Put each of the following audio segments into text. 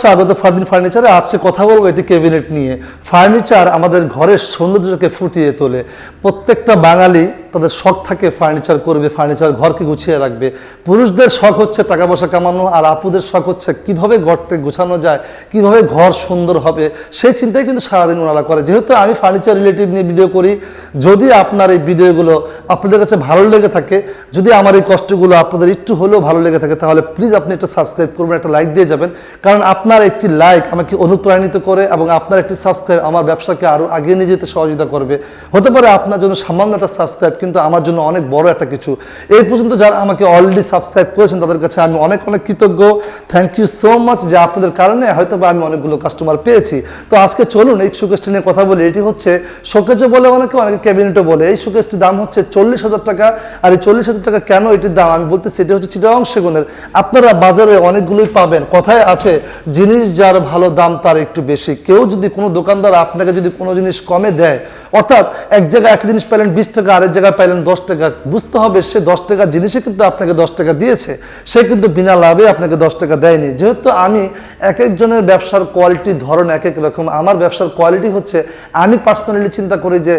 স্বাগত ফারদিন ফার্নিচারে। আজকে কথা বলব এটি ক্যাবিনেট নিয়ে। ফার্নিচার আমাদের ঘরের সৌন্দর্যকে ফুটিয়ে তোলে। প্রত্যেকটা বাঙালি তাদের শখ থাকে ফার্নিচার করবে ফার্নিচার ঘরকে গুছিয়ে রাখবে। পুরুষদের শখ হচ্ছে টাকা পয়সা কামানো, আর আপুদের শখ হচ্ছে কীভাবে ঘরকে গোছানো যায়, কীভাবে ঘর সুন্দর হবে, সেই চিন্তাই কিন্তু সারাদিন ওনারা করে। যেহেতু আমি ফার্নিচার রিলেটিভ নিয়ে ভিডিও করি, যদি আপনার এই ভিডিওগুলো আপনাদের কাছে ভালো লেগে থাকে, যদি আমার এই কষ্টগুলো আপনাদের একটু হলেও ভালো লেগে থাকে, তাহলে প্লিজ আপনি একটা সাবস্ক্রাইব করবেন, একটা লাইক দিয়ে যাবেন। কারণ আপনার একটি লাইক আমাকে অনুপ্রাণিত করে এবং আপনার একটি সাবস্ক্রাইব আমার ব্যবসাকে আরও আগিয়ে নিয়ে যেতে সহযোগিতা করবে। হতে পারে আপনার জন্য সামান্য একটা সাবস্ক্রাইব কিন্তু আমার জন্য অনেক বড় একটা কিছু। এই পর্যন্ত যারা আমাকে অলরেডি সাবস্ক্রাইব করেছেন, তাদের কাছে আমি অনেক অনেক কৃতজ্ঞ। থ্যাংক ইউ সো মাচ যে আপনাদের কারণে হয়তো বা আমি অনেকগুলো কাস্টমার পেয়েছি। তো আজকে চলুন এই শোকেসটি নিয়ে কথা বলি। এটি হচ্ছে শোকেজও বলে অনেকে অনেকে ক্যাবিনেটও বলে। এই শোকেসটির দাম হচ্ছে চল্লিশ হাজার টাকা। আর এই চল্লিশ হাজার টাকা কেন এটির দাম? আমি বলতেছি, এটি হচ্ছে চিটাং সেগুনের। আপনারা বাজারে অনেকগুলোই পাবেন। কথায় আছে, জিনিস যার ভালো দাম তার একটু বেশি। কেউ যদি কোনো দোকানদার আপনাকে যদি কোনো জিনিস কমে দেয়, অর্থাৎ এক জায়গায় একটা জিনিস পেলেন বিশ টাকা, আরেক জায়গায় পাইলেন দশ টাকা। বুঝতে হবে, সে দশ টাকার জিনিসে কিন্তু আপনাকে দশ টাকা দিয়েছে। সে কিন্তু বিনা লাভে আপনাকে দশ টাকা দেয়নি। যেহেতু আমি এক একজনের ব্যবসার কোয়ালিটি ধরন এক এক রকম, আমার ব্যবসার কোয়ালিটি হচ্ছে, আমি পার্সোনালি চিন্তা করি যে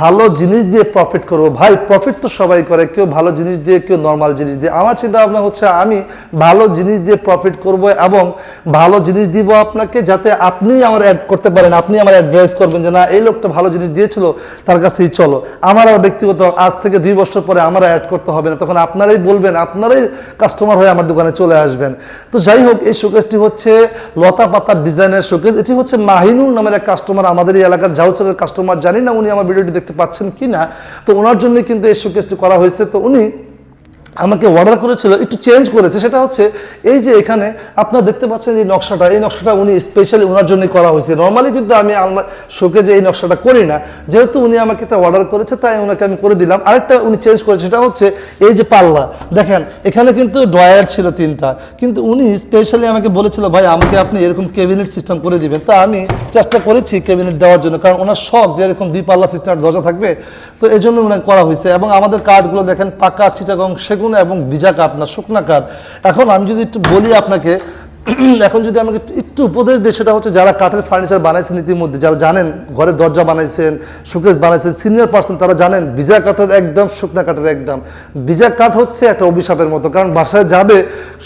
ভালো জিনিস দিয়ে প্রফিট করব। ভাই প্রফিট তো সবাই করে, কেউ ভালো জিনিস দিয়ে, কেউ নর্মাল জিনিস দিয়ে। আমার চিন্তা ভাবনা হচ্ছে, আমি ভালো জিনিস দিয়ে প্রফিট করব এবং ভালো জিনিস দিব আপনাকে যাতে আপনি আমার অ্যাড করতে পারেন, আপনি আমার অ্যাডভাইস করবেন যে, না, এই লোকটা ভালো জিনিস দিয়েছিল, তার কাছেই চলো। আমার ব্যক্তিগত আজ থেকে দুই বছর পরে আমার অ্যাড করতে হবে না। তখন আপনারাই বলবেন, আপনারাই কাস্টমার হয়ে আমার দোকানে চলে আসবেন। তো যাই হোক, এই শোকেসটি হচ্ছে লতা পাতার ডিজাইনের শোকেস এটি হচ্ছে মাহিনুর নামের এক কাস্টমার আমাদের এই এলাকার জাউচরের কাস্টমার জানি না উনি আমার ভিডিওটি দেখতে পাচ্ছেন কি না তো ওনার জন্য কিন্তু এই শোকেসটি করা হয়েছে। তো উনি আমাকে অর্ডার করেছিল, একটু চেঞ্জ করেছে, সেটা হচ্ছে এই যে এখানে আপনারা দেখতে পাচ্ছেন এই নকশাটা এই নকশাটা উনি স্পেশালি ওনার জন্যই করা হয়েছে। নর্মালি কিন্তু আমি আলমা শোকে যে এই নকশাটা করি না। যেহেতু উনি আমাকে এটা অর্ডার করেছে, তাই ওনাকে আমি করে দিলাম। আরেকটা উনি চেঞ্জ করেছে, সেটা হচ্ছে এই যে পাল্লা। দেখেন, এখানে কিন্তু ড্রয়ার ছিল তিনটা। কিন্তু উনি স্পেশালি আমাকে বলেছিল, ভাই, আমাকে আপনি এরকম ক্যাবিনেট সিস্টেম করে দিবেন। তা আমি চেষ্টা করেছি ক্যাবিনেট দেওয়ার জন্য, কারণ ওনার শখ যে এরকম দুই পাল্লা সিস্টেম দরজা থাকবে। তো এই জন্য ওনাকে করা হয়েছে। এবং আমাদের কার্ডগুলো দেখেন পাকা চিটাগং সেগুন এবং ভিজা কাঠ না শুকনা কাঠ এখন আমি যদি একটু বলি আপনাকে, এখন যদি আমাকে একটু- একটু উপদেশ দিই, সেটা হচ্ছে যারা কাঠের ফার্নিচার বানাইছেন ইতিমধ্যে, যারা জানেন, ঘরের দরজা বানাইছেন শোকেস বানাইছেন সিনিয়র পার্সন তারা জানেন ভিজা কাঠের একদম শুকনা কাঠের একদম। ভিজা কাঠ হচ্ছে একটা অভিশাপের মতো, কারণ বাসায় যাবে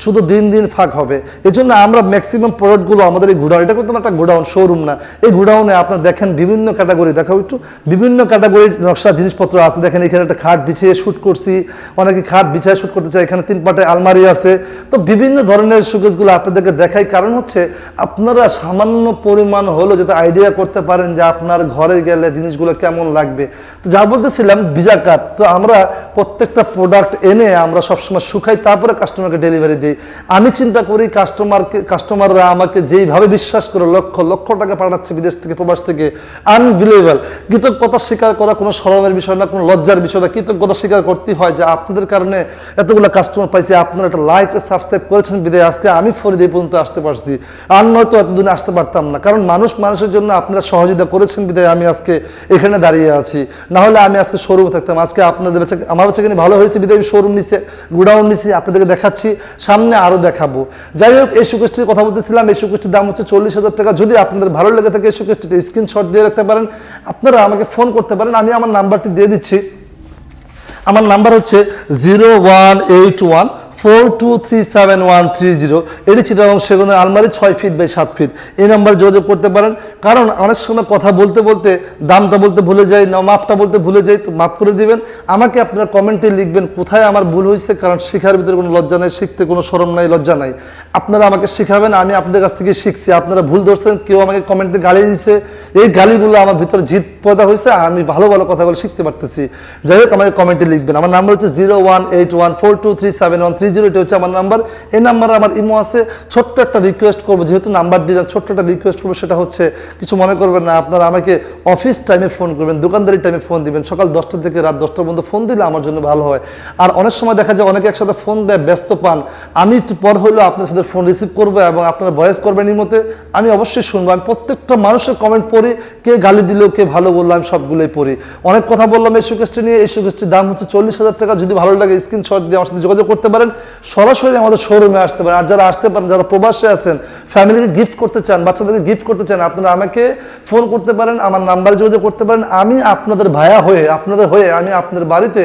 শুধু দিন দিন ফাঁক হবে। এই জন্য আমরা ম্যাক্সিমাম প্রোডাক্টগুলো আমাদের এই গোডাউন, এটা কিন্তু একটা গোডাউন শোরুম না। এই গোডাউনে আপনার দেখেন বিভিন্ন ক্যাটাগরি দেখাও একটু। বিভিন্ন ক্যাটাগরির নকশা জিনিসপত্র আছে। দেখেন এখানে একটা খাট বিছিয়ে শ্যুট করছি। অনেকে খাট বিছিয়ে শ্যুট করতে চায়। এখানে তিন পাটে আলমারি আছে। তো বিভিন্ন ধরনের শোকেসগুলো আপনাদেরকে দেখাই। কারণ হচ্ছে আপনারা সামান্য পরিমাণ হলো যাতে আইডিয়া করতে পারেন যে আপনার ঘরে গেলে জিনিসগুলো কেমন লাগবে। তো যা বলতেছিলাম ভিজা কাঠ তো আমরা প্রত্যেকটা প্রোডাক্ট এনে আমরা সবসময় শুকাই, তারপরে কাস্টমারকে ডেলিভারি দিই আমি চিন্তা করি কাস্টমারকে কাস্টমাররা আমাকে যেইভাবে বিশ্বাস করে লক্ষ লক্ষ টাকা পাঠাচ্ছে বিদেশ থেকে, প্রবাস থেকে আনবিলিভেবল কৃতজ্ঞতা স্বীকার করা কোনো শরমের বিষয় না, কোনো লজ্জার বিষয় না। কৃতজ্ঞতা স্বীকার করতে হয় যে আপনাদের কারণে এতগুলো কাস্টমার পাইছি, আপনারা একটা লাইক সাবস্ক্রাইব করেছেন বিদায়। আজকে আমি ফরিদ পর্যন্ত আসতে পারছি। আর নয়তো এতদিন আসতে পারতাম না। কারণ মানুষ মানুষের জন্য আপনারা সহযোগিতা করেছেন বিদায়। আমি আজকে এখানে দাঁড়িয়ে আছি। না হলে আমি আজকে শোরুমে থাকতাম। আজকে আপনাদের আমার কিনে ভালো হয়েছে বিদায়। আমি শোরুম নিচে গুডাউন নিছি আপনাদেরকে দেখাচ্ছি। সামনে আরও দেখাবো। যাই হোক, এই সুকেশটির কথা বলতেছিলাম, এই সুকেশটির দাম হচ্ছে চল্লিশ হাজার টাকা। যদি আপনাদের ভালো লেগে থাকে এই সুকেশটিতে স্ক্রিনশট দিয়ে রাখতে পারেন, আপনারা আমাকে ফোন করতে পারেন, আমি আমার নাম্বারটি দিয়ে দিচ্ছি। আমার নাম্বার হচ্ছে zero one eight one four two three seven one three zero এটি চিটাগং সেগুলো আলমারি ছয় ফিট বাই সাত ফিট। এই নাম্বারে যোগাযোগ করতে পারেন। কারণ অনেক সময় কথা বলতে বলতে, দামটা বলতে ভুলে যাই, না, মাপটা বলতে ভুলে যাই, তো মাপ করে দিবেন। আমাকে আপনারা কমেন্টে লিখবেন কোথায় আমার ভুল হয়েছে, কারণ শেখার ভিতরে কোনো লজ্জা নাই, শিখতে কোনো সরম নাই, লজ্জা নাই। আপনারা আমাকে শেখাবেন, আমি আপনাদের কাছ থেকে শিখছি। আপনারা ভুল ধরছেন, কেউ আমাকে কমেন্টে গালি দিচ্ছে এই গালিগুলো আমার ভিতরে জিত পয়দা হয়েছে, আমি ভালো ভালো কথাগুলো শিখতে পারতেছি। যাই হোক, আমাকে কমেন্টে লিখবেন। আমার নাম্বার হচ্ছে zero one eight one four two three seven one three zero এটা হচ্ছে আমার নাম্বার এই নাম্বারে আমার ইমো আছে। ছোট্ট একটা রিকোয়েস্ট করব, যেহেতু নাম্বার দিলাম ছোট্ট একটা রিকোয়েস্ট করব, সেটা হচ্ছে কিছু মনে করবেন না। আপনারা আমাকে অফিস টাইমে ফোন করবেন, দোকানদারি টাইমে ফোন দিবেন। সকাল দশটা থেকে রাত দশটার পর্যন্ত ফোন দিলে আমার জন্য ভালো হয়। আর অনেক সময় দেখা যায়, অনেকে একসাথে ফোন দেয়, ব্যস্ত পান। আমি একটু পর হলেও আপনার সাথে ফোন রিসিভ করব এবং আপনারা ভয়েস করবেন এই মতে আমি অবশ্যই শুনব। আমি প্রত্যেকটা মানুষের কমেন্ট পড়ি, কে গালি দিল, কে ভালো বলল, আমি সবগুলোই পড়ি। অনেক কথা বললাম এই সুকেশটি নিয়ে। এই সুকেশটির দাম হচ্ছে চল্লিশ হাজার টাকা। যদি ভালো লাগে স্ক্রিনশট দিয়ে আমার সাথে যোগাযোগ করতে পারেন। সরাসরি আমাদের শোরুমে আসতে পারেন আর যারা আসতে পারেন, যারা প্রবাসে আছেন ফ্যামিলিকে গিফট করতে চান, বাচ্চাদেরকে গিফট করতে চান, আপনারা আমাকে ফোন করতে পারেন, আমার নাম্বারে যোগাযোগ করতে পারেন। আমি আপনাদের ভায়া হয়ে, আপনাদের হয়ে আমি আপনাদের বাড়িতে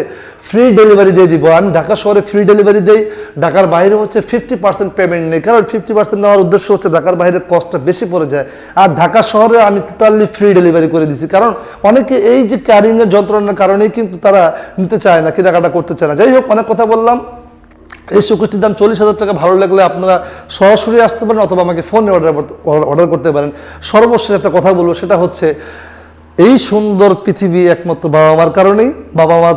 ফ্রি ডেলিভারি দিয়ে দিব। আমি ঢাকা শহরে ফ্রি ডেলিভারি দেই। ঢাকার বাইরে হচ্ছে ফিফটি পার্সেন্ট পেমেন্ট নেই। কারণ ফিফটি পার্সেন্ট নেওয়ার উদ্দেশ্য হচ্ছে ঢাকার বাইরে কস্টটা বেশি পড়ে যায়। আর ঢাকা শহরে আমি টোটালি ফ্রি ডেলিভারি করে দিছি। কারণ অনেকে এই যে ক্যারিংয়ের যন্ত্রণার কারণেই কিন্তু তারা নিতে চায় না, কেনাকাটা করতে চায় না। যাই হোক, অনেক কথা বললাম। এই শোকেসটির দাম চল্লিশ হাজার টাকা, ভালো লাগলে আপনারা সরাসরি আসতে পারেন অথবা আমাকে ফোনে অর্ডার অর্ডার করতে পারেন। সর্বশেষ একটা কথা বলব, সেটা হচ্ছে এই সুন্দর পৃথিবী একমাত্র বাবা মার কারণেই বাবা মা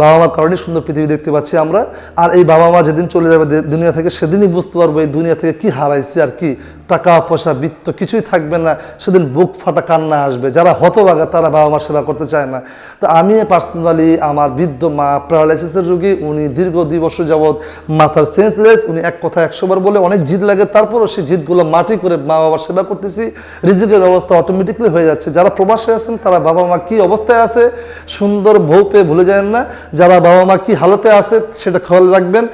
বাবা মার কারণেই সুন্দর পৃথিবী দেখতে পাচ্ছি আমরা। আর এই বাবা মা যেদিন চলে যাবে দুনিয়া থেকে, সেদিনই বুঝতে পারব এই দুনিয়া থেকে কি হারাইছি আর কি টাকা, পয়সা, বৃত্ত কিছুই থাকবে না। সেদিন বুক ফাটা কান্না আসবে। যারা হতভাগা, তারা বাবা মার সেবা করতে চায় না। তো আমি পার্সোনালি আমার বৃদ্ধ মা প্যারালাইসিসের রোগী, উনি দীর্ঘ দুই বছর যাবৎ মাথার সেন্সলেস উনি এক কথা একশো বার বলে অনেক জিদ লাগে। তারপরও সেই জিদগুলো মাটি করে মা বাবার সেবা করতেছি। রিজিকের অবস্থা অটোমেটিকলি হয়ে যাচ্ছে। যারা প্রবাসে আছেন, তারা বাবা মা কী অবস্থায় আছে, সুন্দর বউ পেয়ে ভুলে যায় না। যারা বাবা মা কি হালতে আছে, সেটা খেয়াল রাখবেন।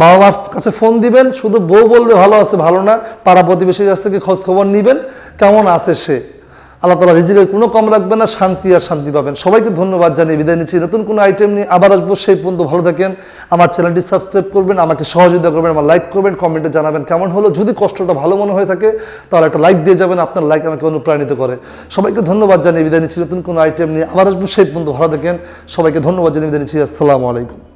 বাবা মার কাছে ফোন দিবেন, শুধু বউ বলবে ভালো আছে, ভালো না, পাড়া প্রতিবেশীর কাছ থেকে খোঁজ খবর নিবেন, কেমন আছে সে? আল্লাহ তালা রিজিকের কোনো কম রাখবেন না, শান্তি আর শান্তি পাবেন। সবাইকে ধন্যবাদ জানিয়ে বিদায় নিচ্ছি। নতুন কোনো আইটেম নিয়ে আবার আসব, সেই পর্যন্ত ভালো থাকেন। আমার চ্যানেলটি সাবস্ক্রাইব করবেন, আমাকে সহযোগিতা করবেন, আমার লাইক করবেন কমেন্টে জানাবেন, কেমন হলো? যদি কষ্টটা ভালো মনে হয়ে থাকে, তাহলে একটা লাইক দিয়ে যাবেন, আপনার লাইক আমাকে অনুপ্রাণিত করে। সবাইকে ধন্যবাদ জানিয়ে বিদায় নিচ্ছি। নতুন কোনো আইটেম নিয়ে আবার আসব, সেই পর্যন্ত ভালো থাকেন। সবাইকে ধন্যবাদ জানিয়ে বিদায় নিচ্ছি। আসসালামু আলাইকুম।